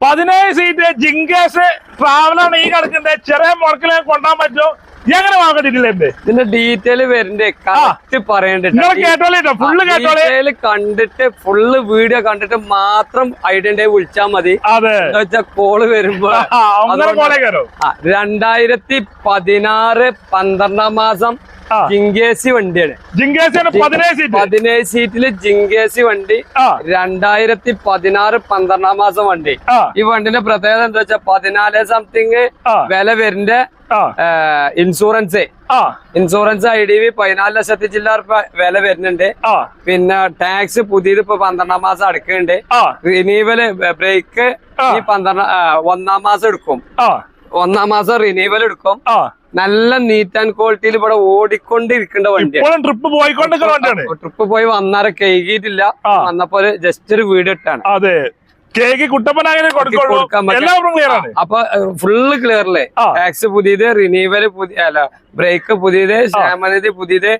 പതിനേഴ് സീറ്റ് ജിങ്കേസ് ട്രാവലാണ് ഈ കിടക്കുന്നത്. ചെറിയ മുറക്കിലെ കൊണ്ടാൻ പറ്റുമോ? എങ്ങനെ വാങ്ങിട്ടില്ലേ ഇതിന്റെ ഡീറ്റെയിൽ വരണ്ടേ? കറക്റ്റ് കേട്ടോളേ ഫുള്ള് ഡീറ്റെയിൽ കണ്ടിട്ട് ഫുള്ള് വീഡിയോ കണ്ടിട്ട് മാത്രം ഐഡന്റിറ്റി വിളിച്ചാൽ മതി. കോൾ വരുമ്പോ രണ്ടായിരത്തി പതിനാറ് പന്ത്രണ്ടാം മാസം. ജിങ്കേസി വണ്ടിയാണ്. പതിനേഴ് സീറ്റ് സീറ്റിൽ ജിങ്കേസി വണ്ടി രണ്ടായിരത്തി പതിനാറ് പന്ത്രണ്ടാം മാസം വണ്ടി. ഈ വണ്ടിന്റെ പ്രത്യേകത എന്താ വെച്ചാൽ പതിനാല് സംതിങ്. വില വരുന്ന insurance insurance I D V പതിനാല് ലക്ഷത്തി ചില്ലറ വില വരുന്നുണ്ട്. പിന്നെ ടാക്സ് പുതിയത് ഇപ്പൊ പന്ത്രണ്ടാം മാസം അടക്കുന്നുണ്ട്. റിനീവൽ ബ്രേക്ക് ഈ പന്ത്രണ്ട് ഒന്നാം മാസം എടുക്കും. ഒന്നാം മാസം റിനീവൽ എടുക്കും. നല്ല നീറ്റ് ആൻഡ് ക്വാളിറ്റിയിൽ ഇവിടെ ഓടിക്കൊണ്ടിരിക്കേണ്ട വണ്ടിയാണ്. ട്രിപ്പ് പോയിക്കൊണ്ടിരിക്കുന്ന വണ്ടിയാണ്. ട്രിപ്പ് പോയി വന്നാരെ കഴുകിയിട്ടില്ല. വന്നപ്പോ ജസ്റ്റ് ഒരു വീട് ഇട്ടാണ്. അതെ. കേക്ക് കുട്ടപ്പനാകനെ കൊടുക്കുള്ളൂ കൊടുക്കാൻ പറ്റും. എല്ലാവരും ക്ലിയർ ആണ്. അപ്പൊ ഫുള്ള് ക്ലിയർ അല്ലേ? ടാക്സ് പുതിയത് റിനീവൽ പുതിയ അല്ല ബ്രേക്ക് പുതിയത് ക്ഷേമനിധി പുതിയത്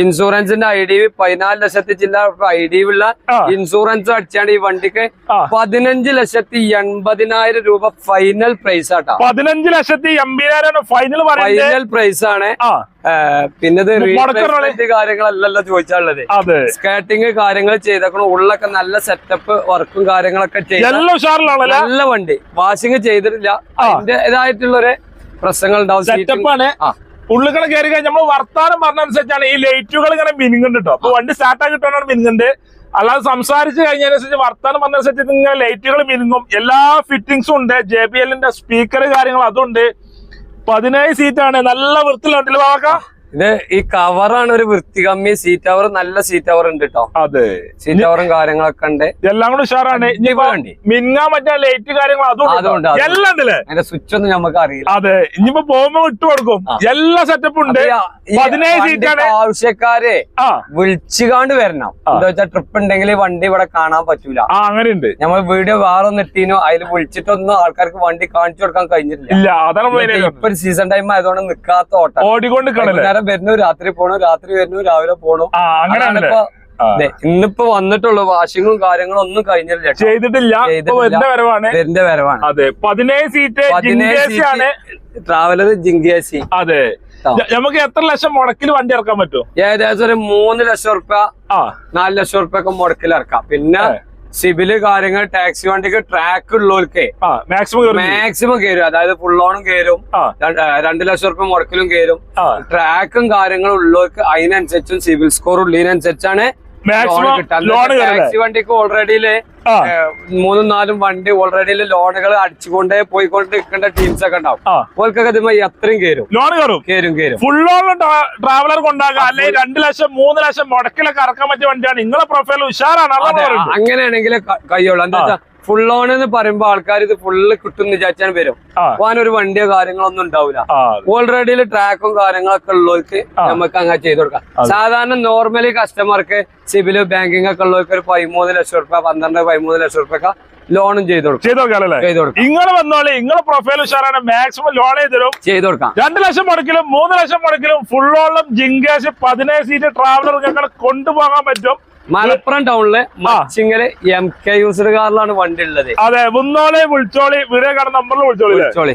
ഇൻഷുറൻസിന്റെ ഐ ഡി പതിനാല് ലക്ഷത്തി ചില്ല ഐ ഡി ഉള്ള ഇൻഷുറൻസ് അടിച്ചാണ് ഈ വണ്ടിക്ക്. പതിനഞ്ച് ലക്ഷത്തി എൺപതിനായിരം രൂപ ഫൈനൽ പ്രൈസ് ആട്ടാ. പതിനഞ്ച് ലക്ഷത്തി എൺപതിനായിരം ഫൈനൽ ഫൈനൽ പ്രൈസ് ആണ്. പിന്നെ ഇത് കാര്യങ്ങളല്ലല്ലോ ചോദിച്ചാലുള്ളത് അതെ. സ്കേട്ടിങ് കാര്യങ്ങൾ ചെയ്തേക്കണം ഉള്ളൊക്കെ നല്ല സെറ്റപ്പ് വർക്കും കാര്യങ്ങളൊക്കെ ചെയ്തു നല്ല വണ്ടി. വാഷിങ് ചെയ്തിട്ടില്ല. അതിന്റേതായിട്ടുള്ളൊരു പ്രശ്നങ്ങൾ ഉണ്ടാവും ആണ് കയറി കഴിഞ്ഞാൽ നമ്മൾ വർത്താനം പറഞ്ഞനുസരിച്ചാണ് ഈ ലൈറ്റുകൾ ഇങ്ങനെ മിനുങ്ങുന്നുണ്ട് കേട്ടോ അപ്പൊ വണ്ടി സ്റ്റാർട്ട് ആക്കിയിട്ടാണ് മിനുങ്ങുണ്ട്. അല്ലാതെ സംസാരിച്ച് കഴിഞ്ഞതിനനുസരിച്ച് വർത്താനം പറഞ്ഞനുസരിച്ച് ഇങ്ങനെ ലൈറ്റുകൾ മിനുങ്ങും. എല്ലാ ഫിറ്റിങ്സും ഉണ്ട്. ജെ ബി എല്ലിന്റെ സ്പീക്കർ കാര്യങ്ങൾ അതുണ്ട് പതിനേഴ് സീറ്റാണ് നല്ല വൃത്തിയിലുണ്ടല്ലോ ബാബാക്ക ഇത് ഈ കവറാണ് ഒരു വൃത്തി കമ്മി സീറ്റ് കവർ നല്ല സീറ്റ് കവർ ഉണ്ട് കേട്ടോ അതെ. സീറ്റ് കവറും കാര്യങ്ങളൊക്കെ ഉണ്ട്. എല്ലാം കൂടെ ഉഷാറാണ്. മിന്നാൻ മിനുങ്ങാൻ ലൈറ്റ് കാര്യങ്ങൾ അതും ഉണ്ട് അതുണ്ട്, കേട്ടോ. അതുണ്ട്. എല്ലാം ഉണ്ടല്ലേ? അതിന്റെ സ്വിച്ച് ഒന്നും നമുക്ക് അറിയില്ല. അതെ. ഇനിയിപ്പോ പോകുമ്പോ വിട്ടു കൊടുക്കും. എല്ലാ സെറ്റപ്പും ഉണ്ട്. പതിനേഴ് സീറ്റാണ് ആവശ്യക്കാരെ വിളിച്ചുകാണ്ട് വരണം. എന്താ വെച്ചാൽ ട്രിപ്പ് ഉണ്ടെങ്കിൽ വണ്ടി ഇവിടെ കാണാൻ പറ്റൂല. അങ്ങനെയുണ്ട്. നമ്മൾ വീഡിയോ വേറെ ഒന്ന് ഇട്ടീനോ അതിൽ വിളിച്ചിട്ടൊന്നും ആൾക്കാർക്ക് വണ്ടി കാണിച്ചു കൊടുക്കാൻ കഴിഞ്ഞിട്ടില്ല. ഇപ്പൊ സീസൺ ടൈം ആയതുകൊണ്ട് നിക്കാത്ത ഓട്ടം. ഓടിക്കൊണ്ട് വൈകുന്നേരം വരുന്നു രാത്രി പോണു രാത്രി വരുന്നു രാവിലെ പോണു. ഇന്നിപ്പോ വന്നിട്ടുള്ളൂ വാഷിങ്ങും കാര്യങ്ങളും ഒന്നും കഴിഞ്ഞില്ല ചെയ്തിട്ടില്ല. വരുന്ന വരവാണ്. അതെ പതിനേഴ് സീറ്റ് ട്രാവലർ ജിങ്കേസി അതെ. നമുക്ക് എത്ര ലക്ഷം മുടക്കിൽ വണ്ടി ഇറക്കാൻ പറ്റും? ഏകദേശം ഒരു മൂന്ന് ലക്ഷം റുപ്യ നാല് ലക്ഷം റുപ്യ ഒക്കെ മുടക്കിൽ ഇറക്കാം. പിന്നെ ഏ. സിവിൽ കാര്യങ്ങൾ ടാക്സി വണ്ടിക്ക് ട്രാക്ക് ഉള്ളവർക്ക് മാക്സിമം മാക്സിമം കയറും അതായത് ഫുൾ ഓണും കയറും രണ്ട് ലക്ഷം റുപ്യ മുടക്കിലും കയറും ട്രാക്കും കാര്യങ്ങളും ഉള്ളവർക്ക് അതിനനുസരിച്ചും സിബിൽ സ്കോർ ഉള്ളതിനനുസരിച്ചാണ് മാക്സിമം ലോൺ ടാക്സി വണ്ടിക്ക് ഓൾറെഡി മൂന്നും നാലും വണ്ടി ഓൾറെഡി ലോണുകൾ അടിച്ചുകൊണ്ടേ പോയിക്കൊണ്ട് നിൽക്കേണ്ട ടീംസ് ഒക്കെ ഉണ്ടാവും. ഇതുമ്പോ എത്രയും കയറും ലോൺ കയറും കയറും കയറും ഫുൾ ലോൺ ട്രാവലർ കൊണ്ടാകാം. അല്ലെങ്കിൽ രണ്ട് ലക്ഷം മൂന്ന് ലക്ഷം മുടക്കിലൊക്കെ ഇറക്കാൻ പറ്റിയ വണ്ടിയാണ്. നിങ്ങളെ പ്രൊഫൈൽ ഉഷാറാണ്. അങ്ങനെയാണെങ്കിൽ കയ്യുള്ളൂ എന്താ ഫുൾ ഓൺ എന്ന് പറയുമ്പോ ആൾക്കാർ ഇത് ഫുള്ള് കിട്ടും വിചാരിച്ചാൽ വരും. പോകാൻ ഒരു വണ്ടിയോ കാര്യങ്ങളൊന്നും ഉണ്ടാവില്ല ഓൾറെഡിയിൽ ഓൾറെഡി ട്രാക്കും കാര്യങ്ങളൊക്കെ ഉള്ളവർക്ക് നമുക്ക് അങ്ങനെ ചെയ്ത് കൊടുക്കാം. സാധാരണ നോർമലി കസ്റ്റമർക്ക് സിവിൽ ബാങ്കിങ് ഒക്കെ ഉള്ളവർക്ക് ഒരു പതിമൂന്ന് ലക്ഷം റുപ്യ പന്ത്രണ്ട് പതിമൂന്ന് ലക്ഷം റുപ്യ ഒക്കെ ലോണും ചെയ്ത് കൊടുക്കും. ചെയ്ത് നോക്കാല്ലേ ചെയ്ത് കൊടുക്കാം. നിങ്ങൾ വന്നോളെ നിങ്ങളെ പ്രൊഫൈൽ ഉഷാറാണ്. മാക്സിമം ലോൺ ചെയ്ത് തരും. ചെയ്ത് കൊടുക്കാം. രണ്ട് ലക്ഷം മുടക്കിലും മൂന്ന് ലക്ഷം മുടക്കിലും ഫുൾ ഓളും ജിങ്കേഷ് പതിനേഴ് സീറ്റ് ട്രാവലർ ഞങ്ങൾ കൊണ്ടുപോകാൻ പറ്റും. മലപ്പുറം ടൗണിലെ മച്ചിങ്ങൽ എം കെ യൂസർ കാറിലാണ് വണ്ടി ഉള്ളത് അതെ മുന്നോളെ വിളിച്ചോളി വീഡിയോ കാണുന്ന നമ്പറിൽ വിളിച്ചോളി? വിളിച്ചോളി.